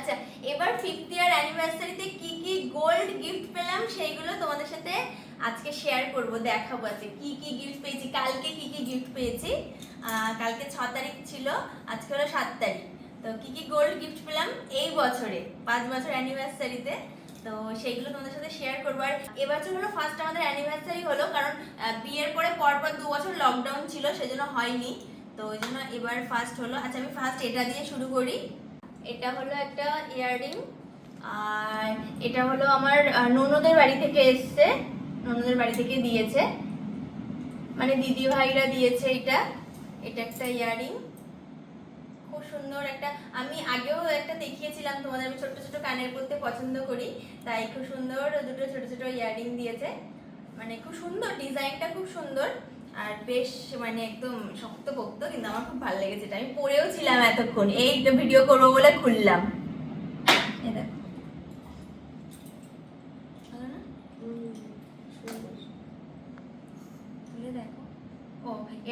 আচ্ছা এবার fifth year অ্যানিভার্সারিতে কি কি গোল্ড গিফট পেলাম সেইগুলো তোমাদের সাথে আজকে শেয়ার করব, দেখাবো আজকে। কি কি গিফট পেয়েছি? কালকে কি কি গিফট পেয়েছি? কালকে ছ তারিখ ছিল, আজকে হলো সাত তারিখ। তো কি কি গোল্ড গিফট পেলাম এই বছরে, পাঁচ বছর অ্যানিভার্সারিতে তো। সেইগুলো তোমাদের সাথে শেয়ার করব। আর এবছর হলো ফার্স্ট আমাদের অ্যানিভার্সারি হলো, কারণ বিয়ের পরে পরপর দু বছর লকডাউন ছিল, সেজন্য হয়নি। তো ওই জন্য এবার ফার্স্ট হলো আচ্ছা আমি ফার্স্ট এটা দিয়ে শুরু করি। এটা হলো একটা ইয়াররিং আর এটা হলো আমার ননদের বাড়ি থেকে এসছে, ননদের বাড়ি থেকে দিয়েছে। মানে দিদি ভাইরা দিয়েছে এটা এটা একটা ইয়াররিং খুব সুন্দর একটা, আমি আগেও একটা দেখিয়েছিলাম তোমাদের, আমি ছোট ছোট কানের পরতে পছন্দ করি, তাই খুব সুন্দর দুটো ছোট ছোট ইয়াররিং দিয়েছে। মানে খুব সুন্দর, ডিজাইনটা খুব সুন্দর। আর বেশ মানে একদম শক্ত পোক্ত কিন্তু আমার খুব ভালো লেগেছে এটা। আমি পরেও ছিলাম এতক্ষণ। এই ভিডিও করব বলে খুললাম।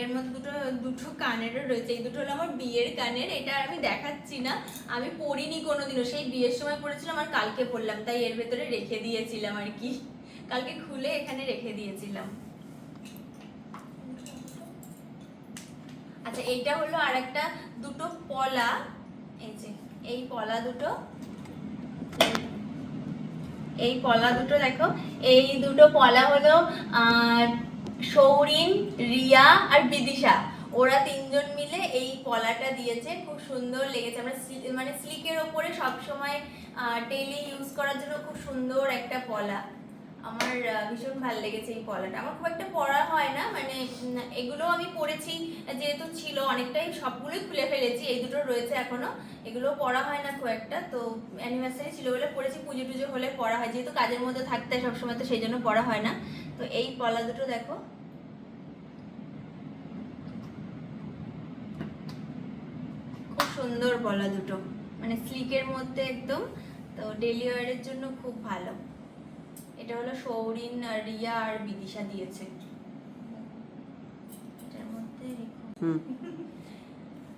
এর মধ্যে দুটো দুটো কানেরও রয়েছে। এই দুটো হলো আমার বিয়ের কানের। এটা আর আমি দেখাচ্ছি না। আমি পরিনি কোনোদিনও। সেই বিয়ের সময় পড়েছিলাম আর কালকে পরলাম তাই এর ভেতরে রেখে দিয়েছিলাম আর কি। কালকে খুলে এখানে রেখে দিয়েছিলাম। আচ্ছা এইটা হলো আরেকটা দুটো পলা। এই যে, এই পলা দুটো। এই পলা দুটো দেখো, এই দুটো পলা হলো সৌরিন, রিয়া আর বিদিশা। ওরা তিনজন মিলে এই পলাটা দিয়েছে, খুব সুন্দর লেগেছে। আমরা মানে স্লিকের ওপরে সবসময় ডেইলি ইউজ করার জন্য খুব সুন্দর একটা পলা। আমার ভীষণ ভালো লেগেছে এই পলাটা আমার খুব একটা পড়া হয় না মানে এগুলো আমি পরেছি যেহেতু ছিল, অনেকটাই সবগুলোই খুলে ফেলেছি, এই দুটো রয়েছে এখনও। এগুলো পড়া হয় না খুব একটা, তো অ্যানিভার্সারি ছিল বলে পড়েছি, পুজো টুজো হলে পড়া হয়, যেহেতু কাজের মধ্যে থাকতে হয় সবসময়, তো সেই জন্য পড়া হয় না। তো এই পলা দুটো দেখো। খুব সুন্দর পলা দুটো মানে স্লিকের মধ্যে একদম, তো ডেলি ওয়ারের জন্য খুব ভালো। এটা হলো সৌরিন আর রিয়া আর বিদিশা দিয়েছে। এটার মধ্যে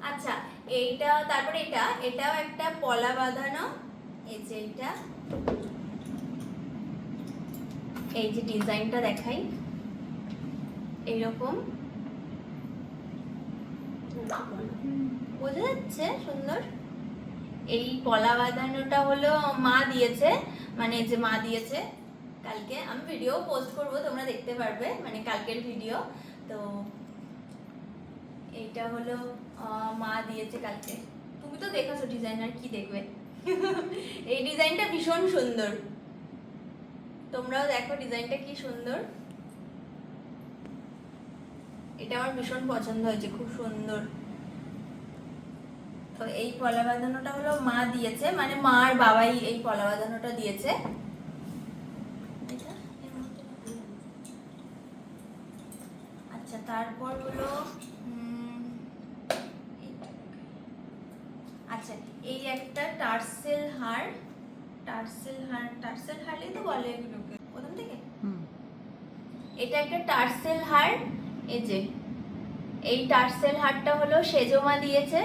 আচ্ছা এইটা তারপরে এটা এটাও একটা পলা বাঁধানো। এই যে এইটা। এই যে ডিজাইনটা দেখাই। এইরকম। বোঝা যাচ্ছে? সুন্দর। এই পলা বাঁধানোটা হলো মা দিয়েছে। মানে এই যে মা দিয়েছে। কালকে আমি ভিডিও পোস্ট করব, তোমরা দেখতে পারবে মানে কালকের ভিডিও তো এইটা হলো মা দিয়েছে কালকে। তুমি তো দেখেছ ডিজাইনার কি দেখবে? এই ডিজাইনটা ভীষণ সুন্দর। তোমরাও দেখো ডিজাইনটা কি সুন্দর। এটা আমার ভীষণ পছন্দ হয়েছে, খুব সুন্দর। তো এই পলা বাঁধানোটা হলো মা দিয়েছে মানে মা আর বাবাই এই পলা বাঁধানোটা দিয়েছে এটা এর মধ্যে রাখো। আচ্ছা তারপর হলো আচ্ছা এই একটা টার্সেল হার টার্সেল হার টার্সেল হারই তো বলে এগুলোকে প্রথম থেকে? এটা একটা টার্সেল হার এই যে এই টার্সেল হারটা হলো সেজমা দিয়েছে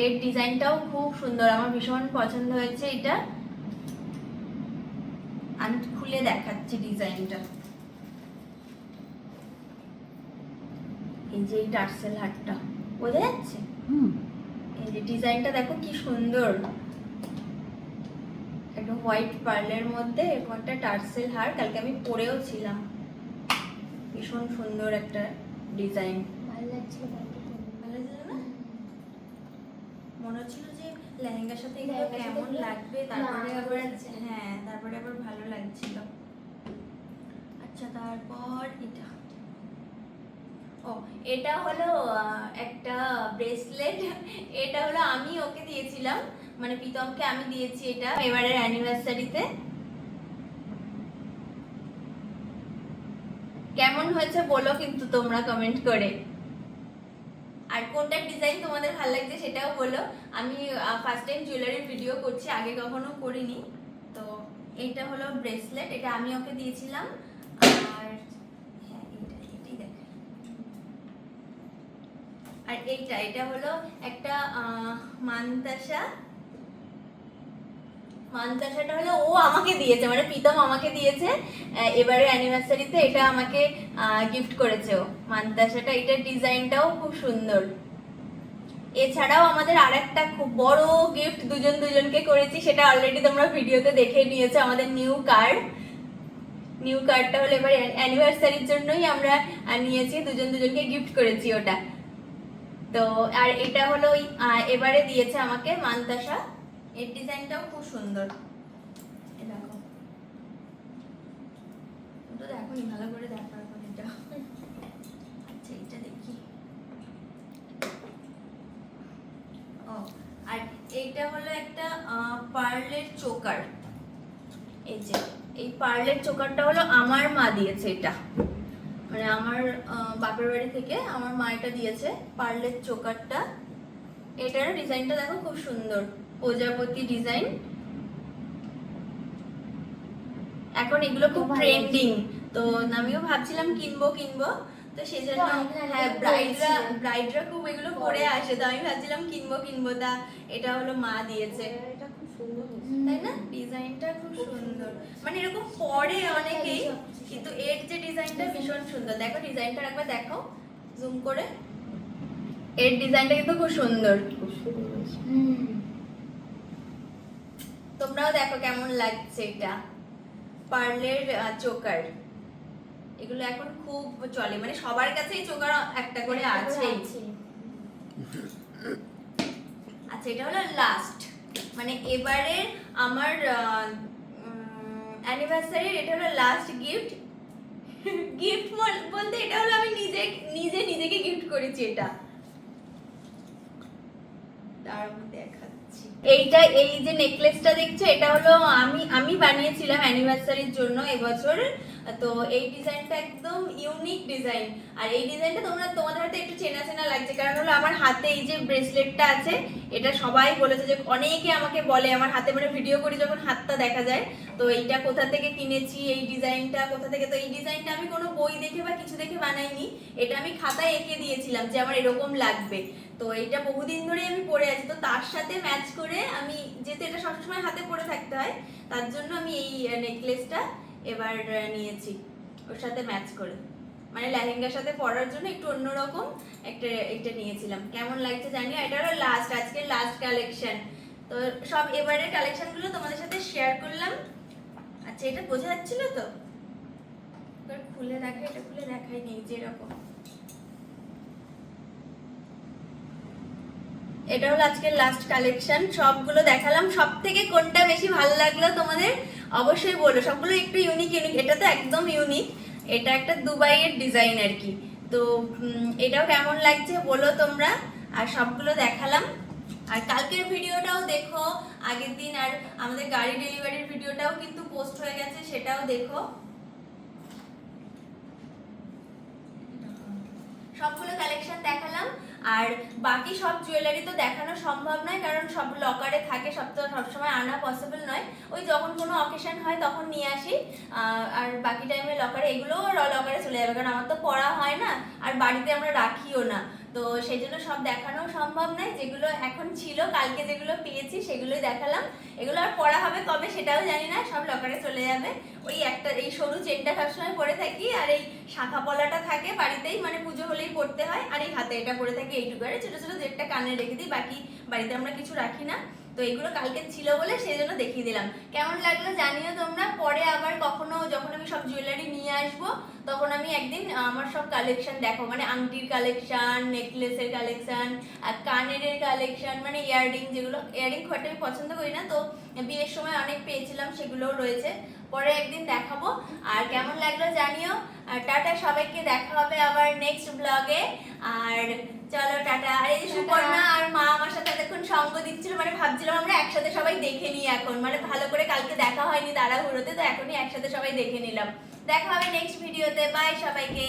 এর ডিজাইনটাও খুব সুন্দর আমার ভীষণ পছন্দ হয়েছে এটা। আমি খুলে দেখাচ্ছি ডিজাইনটা। এই যে এই টার্সেল হারটা বোঝা যাচ্ছে? হুম। এই যে ডিজাইনটা দেখো কি সুন্দর। একটা হোয়াইট পার্লের মধ্যে এরকম একটা টার্সেল হার কালকে আমি পরেও ছিলাম। ভীষণ সুন্দর একটা ডিজাইন। ভালো লাগছিল ভালো ছিল না? মনে হচ্ছিল যে লেহেঙ্গার সাথে এগুলো কেমন লাগবে? তারপরে আবার হ্যাঁ তারপরে আবার ভালো লাগছিল। আচ্ছা তারপর এটা। ও, এটা হলো একটা ব্রেসলেট এটা হলো আমি ওকে দিয়েছিলাম। মানে প্রীতমকে আমি দিয়েছি এটা এবারের অ্যানিভার্সারিতে কেমন হয়েছে বলো কিন্তু তোমরা কমেন্ট করে। আর কোনটা ডিজাইন তোমাদের ভালো লাগছে সেটাও বলো। আমি ফার্স্ট টাইম জুয়েলারির ভিডিও করছি, আগে কখনো করিনি। তো এটা হলো ব্রেসলেট এটা আমি ওকে দিয়েছিলাম। আর হ্যাঁ এইটা এটাই দেখাই আর এইটা, এটা হলো একটা মানতাসা। মান্তাসাটা হলো ও আমাকে দিয়েছে মানে প্রীতম আমাকে দিয়েছে। এবারে অ্যানিভার্সারিতে এটা আমাকে গিফট করেছে ও। মান্তাসাটা, এটার ডিজাইনটাও খুব সুন্দর। এছাড়াও আমাদের আর একটা খুব বড় গিফট দুজন দুজনকে করেছি, সেটা অলরেডি তোমরা ভিডিওতে দেখে নিয়েছো, আমাদের নিউ কার্ড নিউ কার্ডটা হলো এবার অ্যানিভার্সারির জন্যই আমরা নিয়েছি, দুজন দুজনকে গিফট করেছি ওটা। তো, আর এটা হলো এবারে দিয়েছে আমাকে মান্তাসা। এর ডিজাইনটাও খুব সুন্দর। আচ্ছা দেখি। ও, আর একটা পার্লের চোকার। এই যে, এই পার্লের চোকারটা হলো আমার মা দিয়েছে এটা। মানে আমার বাপের বাড়ি থেকে আমার মা এটা দিয়েছে পার্লের চোকারটা। এটার ডিজাইনটা দেখো খুব সুন্দর প্রজাপতি ডিজাইন। এখন এগুলো খুব ট্রেন্ডিং তো আমিও ভাবছিলাম কিনবো কিনবো। তো সেই জন্য হ্যাঁ ব্রাইডরা ব্রাইডরা খুব এগুলো পরে। আসে। তো আমি ভাবছিলাম কিনবো কিনবো তা এটা হলো মা দিয়েছে। এটা খুব সুন্দর তাই না? ডিজাইনটা খুব সুন্দর মানে এরকম পরে অনেকেই যে ডিজাইনটা ভীষণ সুন্দর। দেখো ডিজাইনটা একবার দেখো জুম করে। এর ডিজাইনটা কিন্তু খুব সুন্দর। খুব সুন্দর হয়েছে। হুম। তোমরাও দেখো কেমন লাগছে এটা। পার্লের চোকার। এগুলো এখন খুব চলে। মানে সবার কাছেই চোকার একটা করে আছেই। আচ্ছা এটা হলো লাস্ট মানে এবারে আমার অ্যানিভার্সারির এটা হলো লাস্ট গিফট গিফট বলতে এটা হলো আমি নিজে নিজে নিজেকে গিফট করেছি এটা। দেখাচ্ছি। এইটা, এই যে নেকলেসটা দেখছ, এটা হলো আমি আমি বানিয়েছিলাম অ্যানিভার্সারির জন্য এবছর। তো এই ডিজাইনটা একদম ইউনিক ডিজাইন আর এই ডিজাইনটা তোমরা তোমাদের হাতে একটু চেনা চেনা লাগছে। কারণ হলো আমার হাতে এই যে ব্রেসলেটটা আছে, এটা সবাই বলেছে যে অনেকে আমাকে বলে, আমার হাতে মানে ভিডিও করি যখন হাতটা দেখা যায়। তো এইটা কোথা থেকে কিনেছি, এই ডিজাইনটা কোথা থেকে? তো এই ডিজাইনটা আমি কোনো বই দেখে বা কিছু দেখে বানাইনি। এটা আমি খাতায় এঁকে দিয়েছিলাম যে আমার এরকম লাগবে। তো এইটা বহুদিন ধরে আমি পরে আছি। তো তার সাথে ম্যাচ করে আমি, যেহেতু এটা সবসময় হাতে পরে থাকতে হয়, তার জন্য আমি এই নেকলেসটা এবার নিয়েছি। ওর সাথে ম্যাচ করে। মানে লেহেঙ্গার সাথে পরার জন্য একটু অন্যরকম একটা এটা নিয়েছিলাম। কেমন লাগছে জানি এটা হলো লাস্ট আজকের লাস্ট কালেকশন তো সব এবারের কালেকশনগুলো তোমাদের সাথে শেয়ার করলাম। আচ্ছা এটা বোঝা যাচ্ছিল তো? এবার খুলে দেখা এটা খুলে দেখাই নেই যে এরকম এটা হলো আজকের লাস্ট কালেকশন সবগুলো দেখালাম। সব থেকে কোনটা বেশি ভালো লাগল তোমাদের? অবশ্যই বলো, সবগুলো একটু ইউনিক ইউনিক এটা তো একদম ইউনিক এটা একটা দুবাইয়ের ডিজাইন আর কি। তো এটাও কেমন লাগছে বলো তোমরা। আর সবগুলো দেখালাম। আর কালকের ভিডিওটাও দেখো, আগের দিন আর আমাদের গাড়ি ডেলিভারির ভিডিওটাও কিন্তু পোস্ট হয়ে গেছে, সেটাও দেখো। সবগুলো কালেকশন দেখালাম। আর বাকি সব জুয়েলারি তো দেখানো সম্ভব নয়, কারণ সব লকারে থাকে, সব তো সবসময় আনা পসিবল নয়। ওই যখন কোনো অকেশন হয় তখন নিয়ে আসি। আর বাকি টাইমে লকারে এগুলোও লকারে চলে যাবে, কারণ আমার তো পড়া হয় না, আর বাড়িতে আমরা রাখিও না। তো সেই জন্য সব দেখানো সম্ভব নয়। যেগুলো এখন ছিল, কালকে যেগুলো পেয়েছি সেগুলোই দেখালাম। এগুলো আর পড়া হবে কবে সেটাও জানি না, সব লকারে চলে যাবে। ওই একটা, এই সরু চেনটা সবসময় পরে থাকি আর এই শাখা পলাটা থাকে বাড়িতেই মানে পুজো হলেই পড়তে হয়। আর এই হাতে এটা পরে থাকি এইটুকু। আর ছোটো ছোটো যেটা কানে রেখে দিই, বাকি বাড়িতে আমরা কিছু রাখি না। তো এগুলো কালকে ছিল বলে সেই জন্য দেখিয়ে দিলাম। কেমন লাগল জানিও তোমরা পরে আবার কখনো যখন আমি সব জুয়েলারি নিয়ে আসব তখন আমি একদিন আমার সব কালেকশন দেখো। মানে আংটির কালেকশন নেকলেসের কালেকশন কানের কালেকশন মানে ইয়াররিং যেগুলো ইয়াররিং খুব আমি পছন্দ করি না তো বিয়ের সময় অনেক পেয়েছিলাম সেগুলোও রয়েছে। পরে একদিন দেখাবো। আর কেমন লাগল জানিও। আর টাটা সবাইকে দেখা হবে আবার নেক্সট ব্লগে আর চলো টাটা। আর এই সুপর্ণা আর মা আমার সাথে এতক্ষণ সঙ্গ দিচ্ছিল মানে ভাবছিলাম আমরা একসাথে সবাই দেখে নিই এখন। মানে ভালো করে কালকে দেখা হয়নি তাড়াহুড়োতে তো এখনই একসাথে সবাই দেখে নিলাম। দেখা হবে নেক্সট ভিডিওতে বাই সবাইকে।